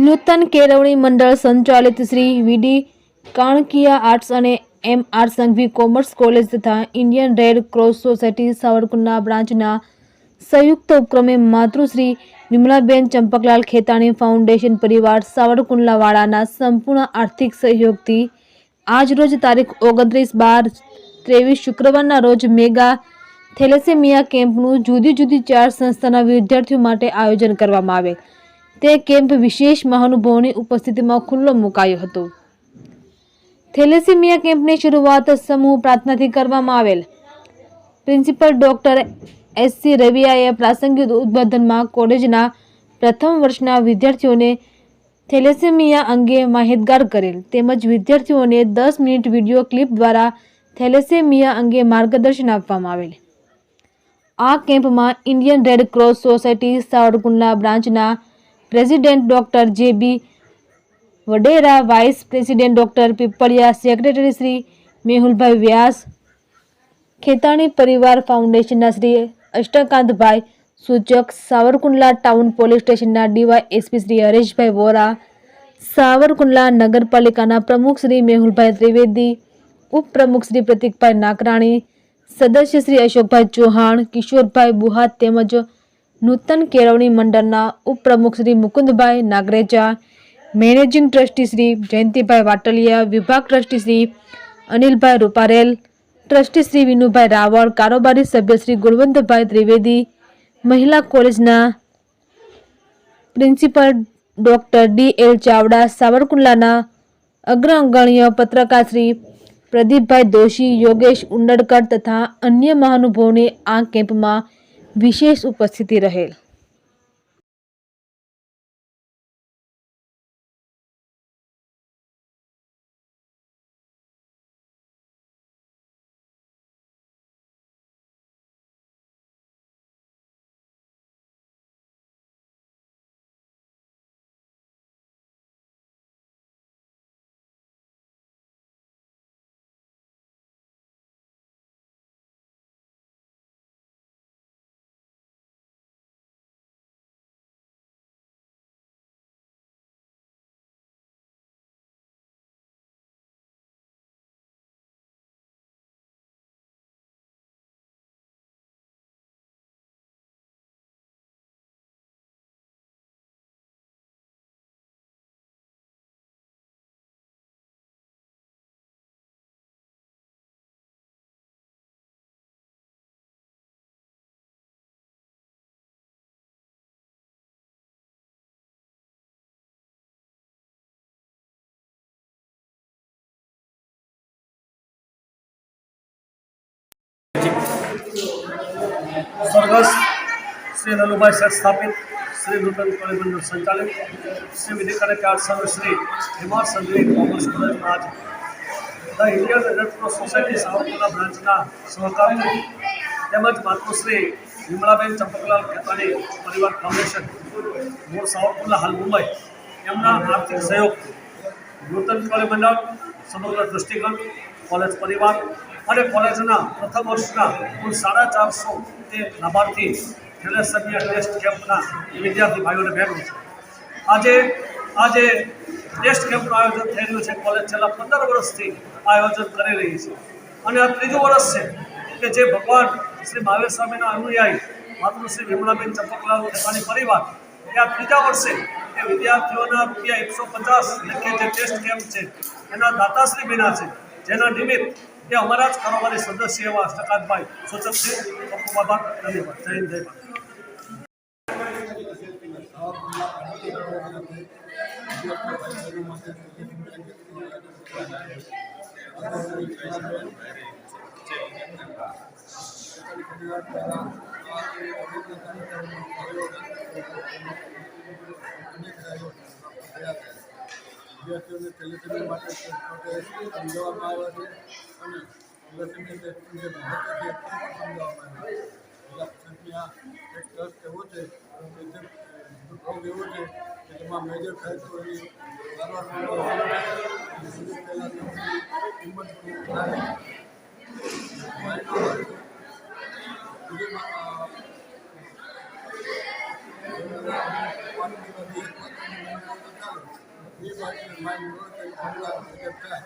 નૂતન કેળવણી મંડળ સંચાલિત શ્રી વીડી કાણકિયા આર્ટ્સ અને M R Sanghvi commerce college તથા Indian Red Cross Society Savarkundla બ્રાન્ચના સંયુક્ત ઉપક્રમે માતૃશ્રી વિમલાબેન ચંપકલાલ ખેતાણી ફાઉન્ડેશન પરિવાર સાવરકુંડલાવાળાના સંપૂર્ણ આર્થિક સહયોગથી આજરોજ તારીખ ઓગણત્રીસ બાર ત્રેવીસ શુક્રવારના રોજ મેગા થેલેસેમિયા કેમ્પનું જુદી જુદી ચાર સંસ્થાના વિદ્યાર્થીઓ માટે આયોજન કરવામાં આવેલ તે કેમ્પ વિશેષ મહાનુભાવોની ઉપસ્થિતિમાં ખુલ્લો મુકાયો હતો. થેલેસેમિયા કેમ્પની શરૂઆત સમૂહ પ્રાર્થનાથી કરવામાં આવેલ. પ્રિન્સિપલ ડોક્ટર એસ સી રવિયાએ પ્રાસંગિક ઉદ્બોધનમાં કોલેજના પ્રથમ વર્ષના વિદ્યાર્થીઓને થેલેસેમિયા અંગે માહિતગાર કરેલ. તેમજ વિદ્યાર્થીઓને દસ મિનિટ વીડિયો ક્લિપ દ્વારા થેલેસેમિયા અંગે માર્ગદર્શન આપવામાં આવેલ. આ કેમ્પમાં Indian Red Cross Society Savarkundla બ્રાન્ચના president doctor J B Vadera, vice president doctor Pipaliya, secretary Shri Mehulbhai Vyas, Khetani પરિવાર ફાઉન્ડેશનના શ્રી અષ્ટકાંતભાઈ સૂચક, સાવરકુંડલા ટાઉન પોલીસ સ્ટેશનના ડીવાય એસપી શ્રી હરેશભાઈ વોરા, સાવરકુંડલા નગરપાલિકાના પ્રમુખ શ્રી મેહુલભાઈ ત્રિવેદી, ઉપપ્રમુખ શ્રી પ્રતિકભાઈ નાકરાણી, સદસ્ય શ્રી અશોકભાઈ ચૌહાણ, કિશોરભાઈ બુહાત તેમજ નૂતન કેળવણી મંડળના ઉપપ્રમુખ શ્રી મુકુંદભાઈ નાગરેજા, મેનેજિંગ ટ્રસ્ટી શ્રી જયંતિભાઈ વાટલિયા, વિભાગ ટ્રસ્ટી શ્રી અનિલભાઈ રૂપારેલ, ટ્રસ્ટી શ્રી વિનુભાઈ રાવળ, કારોબારી સભ્ય શ્રી ગુણવંતભાઈ ત્રિવેદી, મહિલા કોલેજના principal doctor D L Chavda, સાવરકુંડલાના અગ્રગણ્ય પત્રકાર શ્રી પ્રદીપભાઈ દોશી, યોગેશ ઉંડડકર તથા અન્ય મહાનુભાવોની આ કેમ્પમાં વિશેષ ઉપસ્થિતિ રહેલ. સ્વર્ગસ્થ શ્રી નલુભાઈ શેઠ સ્થાપિત શ્રી નૂતન કોલેજ મંડળ સંચાલિત શ્રી વિધિકારે આર્ટ સંઘ શ્રી હિમા સંજય કોમર્સ કોલેજમાં આજે the Indian Red Cross Society Savarkundla બ્રાન્ચના સહકારી તેમજ માતૃશ્રી વિમળાબેન ચંપકલાલ ખેતાણી પરિવાર ફાઉન્ડેશન, મૂળ સાવરકુંડલા, હાલ મુંબઈ. એમના આર્થિક સહયોગ નૂતન કોલેજ મંડળ, સમગ્ર દૃષ્ટિકોણ કોલેજ પરિવાર અને કોલેજના પ્રથમ વર્ષના કુલ સાડા ચારસો તે લાભાર્થી થેલેસેમિયા ટેસ્ટ કેમ્પના વિદ્યાર્થી ભાઈઓને બહેનો છે. આજે આજે ટેસ્ટ કેમ્પનું આયોજન રહ્યું છે. કોલેજ છેલ્લા પંદર વર્ષથી આયોજન કરી રહી છે. અને આ ત્રીજું વર્ષ છે કે જે ભગવાન શ્રી મહાવીર સ્વામીના અનુયાયી માતૃશ્રી વિમલાબેન ચંપકલાલ પોતાની પરિવાર એ આ ત્રીજા વર્ષે એ વિદ્યાર્થીઓના રૂપિયા એકસો પચાસ લખે જે ટેસ્ટ કેમ્પ છે. એના દાતાશ્રી બિના છે. જેના નિમિત્ત એ અમારા જ કારોબારી સદસ્ય એવા અષ્ટકાંતભાઈ સૂચક છે. ખૂબ આભાર. ધન્યવાદ. જય હિન્દ, જય ભારત. વિદ્યાર્થીઓને માટે સમજાવવામાં આવે છે અને ટેલિફોનની ટેસ્ટનું જે મહત્વ છે તે પણ સમજાવવામાં આવે છે. ટ્રસ્ટ એવો છે કે જે જેમાં મેજર થાય તો એની સારવાર કિંમત પણ થાય છે માઇન્ડ નો થાય પરિવાર મુજબ થાય